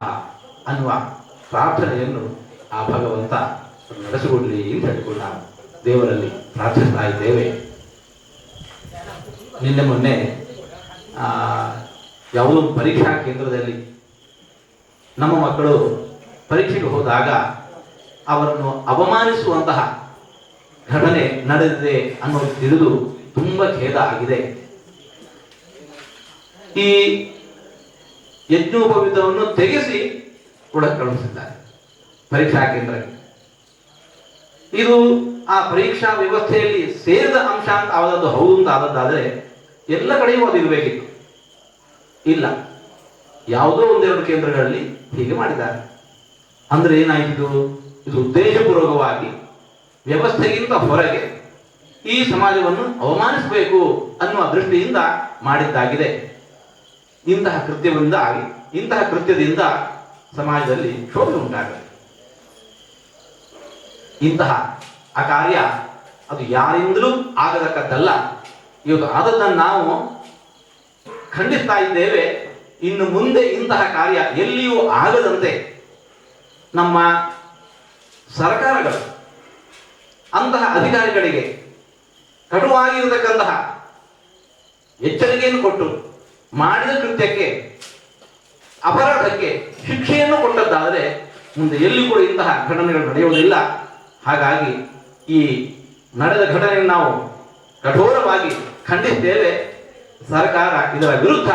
ಅನ್ನುವ ಪ್ರಾರ್ಥನೆಯನ್ನು ಆ ಭಗವಂತ ನಡೆಸಿಕೊಡಲಿ ಅಂತ ಹೇಳಿಕೊಂಡು ದೇವರಲ್ಲಿ ಪ್ರಾರ್ಥಿಸ್ತಾ ಇದ್ದೇವೆ ನಿನ್ನೆ ಮೊನ್ನೆ ಯಾವುದೋ ಪರೀಕ್ಷಾ ಕೇಂದ್ರದಲ್ಲಿ ನಮ್ಮ ಮಕ್ಕಳು ಪರೀಕ್ಷೆಗೆ ಹೋದಾಗ ಅವರನ್ನು ಅವಮಾನಿಸುವಂತಹ ಘಟನೆ ನಡೆದಿದೆ ಅನ್ನೋದು ತಿಳಿದು ತುಂಬ ಖೇದ ಆಗಿದೆ. ಈ ಯಜ್ಞೋಪವಿತವನ್ನು ತೆಗೆಸಿ ಒಳಗೆ ಕಳುಹಿಸಿದ್ದಾರೆ. ಪರೀಕ್ಷಾ ಕೇಂದ್ರಕ್ಕೆ ಇದು ಆ ಪರೀಕ್ಷಾ ವ್ಯವಸ್ಥೆಯಲ್ಲಿ ಸೇರಿದ ಅಂಶ ಅಂತ ಆದದ್ದು ಹೌದು ಅಂತ ಆದದ್ದಾದರೆ ಎಲ್ಲ ಕಡೆಯೂ ಅದು ಇರಬೇಕಿತ್ತು. ಇಲ್ಲ, ಯಾವುದೋ ಒಂದೆರಡು ಕೇಂದ್ರಗಳಲ್ಲಿ ಹೀಗೆ ಮಾಡಿದ್ದಾರೆ. ಅಂದ್ರೆ ಏನಾಯಿತು ಇದು ಉದ್ದೇಶಪೂರ್ವಕವಾಗಿ ವ್ಯವಸ್ಥೆಗಿಂತ ಹೊರಗೆ ಈ ಸಮಾಜವನ್ನು ಅವಮಾನಿಸಬೇಕು ಅನ್ನುವ ದೃಷ್ಟಿಯಿಂದ ಮಾಡಿದ್ದಾಗಿದೆ. ಇಂತಹ ಕೃತ್ಯದಿಂದ ಇಂತಹ ಕೃತ್ಯದಿಂದ ಸಮಾಜದಲ್ಲಿ ಶೋಭೆ ಉಂಟಾಗುತ್ತೆ ಇಂತಹ ಆ ಕಾರ್ಯ ಅದು ಯಾರಿಂದಲೂ ಆಗತಕ್ಕದ್ದಲ್ಲ. ಇವತ್ತು ಆದದ್ದನ್ನು ನಾವು ಖಂಡಿಸ್ತಾ ಇದ್ದೇವೆ. ಇನ್ನು ಮುಂದೆ ಇಂತಹ ಕಾರ್ಯ ಎಲ್ಲಿಯೂ ಆಗದಂತೆ ನಮ್ಮ ಸರ್ಕಾರಗಳು, ಅಂತಹ ಅಧಿಕಾರಿಗಳಿಗೆ ಕಟುವಾಗಿರತಕ್ಕಂತಹ ಎಚ್ಚರಿಕೆಯನ್ನು ಕೊಟ್ಟು ಮಾಡಿದ ಕೃತ್ಯಕ್ಕೆ, ಅಪರಾಧಕ್ಕೆ ಶಿಕ್ಷೆಯನ್ನು ಕೊಟ್ಟದ್ದಾದರೆ ಮುಂದೆ ಎಲ್ಲಿ ಕೂಡ ಇಂತಹ ಘಟನೆಗಳು ನಡೆಯುವುದಿಲ್ಲ. ಹಾಗಾಗಿ ಈ ನಡೆದ ಘಟನೆಯನ್ನು ನಾವು ಕಠೋರವಾಗಿ ಖಂಡಿಸ್ತೇವೆ. ಸರ್ಕಾರ ಇದರ ವಿರುದ್ಧ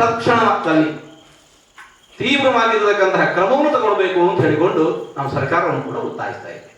ತಕ್ಷಣದಲ್ಲಿ ತೀವ್ರವಾಗಿರತಕ್ಕಂತಹ ಕ್ರಮವನ್ನು ತಗೊಳ್ಬೇಕು ಅಂತ ಹೇಳಿಕೊಂಡು ನಾವು ಸರ್ಕಾರವನ್ನು ಕೂಡ ಒತ್ತಾಯಿಸ್ತಾ ಇದ್ದೇವೆ.